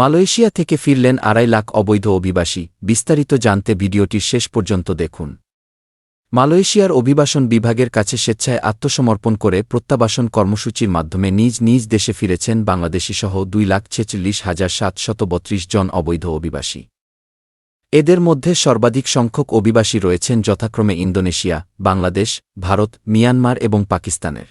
Malaysia থেকে ফিরলেন আড়াই লাখ অবৈধ অভিবাসী। বিস্তারিত জানতে ভিডিওটির শেষ পর্যন্ত দেখুন। মালয়েশিয়ার অভিবাসন বিভাগের কাছে স্বেচ্ছায় আত্মসমর্পণ করে প্রত্যাবাসন কর্মসূচির মাধ্যমে নিজ নিজ দেশে ফিরেছেন বাংলাদেশিসহ দুই লাখ ছেচল্লিশ হাজার সাতশত বত্রিশ জন অবৈধ অভিবাসী। এদের মধ্যে সর্বাধিক সংখ্যক অভিবাসী রয়েছেন যথাক্রমে ইন্দোনেশিয়া, বাংলাদেশ, ভারত, মিয়ানমার এবং পাকিস্তানের।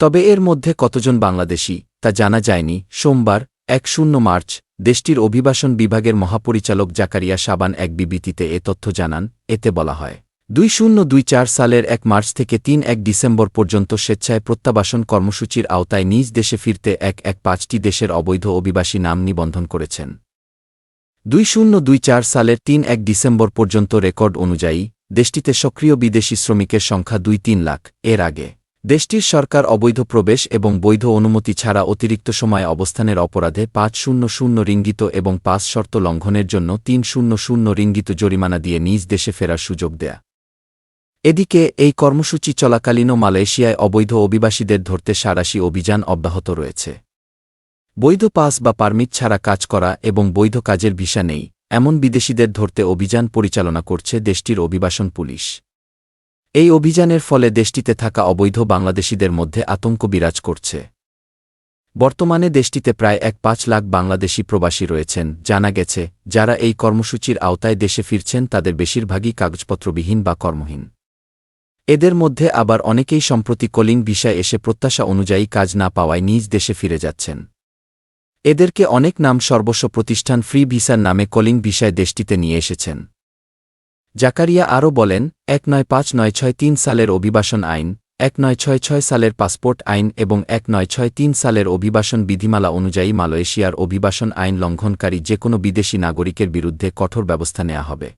তবে এর মধ্যে কতজন বাংলাদেশী তা জানা যায়নি। সোমবার এক শূন্য মার্চ, দেশটির অভিবাসন বিভাগের মহাপরিচালক জাকারিয়া সাবান এক বিবৃতিতে এ তথ্য জানান, এতে বলা হয়, দুই শূন্য দুই চার সালের এক মার্চ থেকে তিন এক ডিসেম্বর পর্যন্ত স্বেচ্ছায় প্রত্যাবাসন কর্মসূচির আওতায় নিজ দেশে ফিরতে এক এক পাঁচটি দেশের অবৈধ অভিবাসী নাম নিবন্ধন করেছেন। দুই শূন্য দুই চার সালের তিন এক ডিসেম্বর পর্যন্ত রেকর্ড অনুযায়ী, দেশটিতে সক্রিয় বিদেশি শ্রমিকের সংখ্যা দুই তিন লাখ, এর আগে। দেশটির সরকার অবৈধ প্রবেশ এবং বৈধ অনুমতি ছাড়া অতিরিক্ত সময় অবস্থানের অপরাধে পাঁচ শূন্য শূন্য রিঙ্গিত এবং পাঁচ শর্ত লঙ্ঘনের জন্য তিন শূন্য শূন্য রিঙ্গিত জরিমানা দিয়ে নিজ দেশে ফেরার সুযোগ দেয়া। এদিকে, এই কর্মসূচি চলাকালীনও মালয়েশিয়ায় অবৈধ অভিবাসীদের ধরতে সারাশি অভিযান অব্যাহত রয়েছে। বৈধ পাস বা পারমিট ছাড়া কাজ করা এবং বৈধ কাজের ভিসা নেই, এমন বিদেশিদের ধরতে অভিযান পরিচালনা করছে দেশটির অভিবাসন পুলিশ। এই অভিযানের ফলে দেশটিতে থাকা অবৈধ বাংলাদেশিদের মধ্যে আতঙ্ক বিরাজ করছে। বর্তমানে দেশটিতে প্রায় এক পাঁচ লাখ বাংলাদেশি প্রবাসী রয়েছেন। জানা গেছে, যারা এই কর্মসূচির আওতায় দেশে ফিরছেন, তাদের বেশিরভাগই কাগজপত্রবিহীন বা কর্মহীন। এদের মধ্যে আবার অনেকেই সম্প্রতি কলিং ভিসায় এসে প্রত্যাশা অনুযায়ী কাজ না পাওয়ায় নিজ দেশে ফিরে যাচ্ছেন। এদেরকে অনেক নাম সর্বস্ব প্রতিষ্ঠান ফ্রি ভিসার নামে কলিং ভিসায় দেশটিতে নিয়ে এসেছেন। জাকারিয়া আরও বলেন, এক নয় পাঁচ নয় ছয় তিন সালের অভিবাসন আইন, এক নয় ছয় ছয় সালের পাসপোর্ট আইন এবং এক নয় ছয় তিন সালের অভিবাসন বিধিমালা অনুযায়ী মালয়েশিয়ার অভিবাসন আইন লঙ্ঘনকারী যে কোনো বিদেশি নাগরিকের বিরুদ্ধে কঠোর ব্যবস্থা নেওয়া হবে।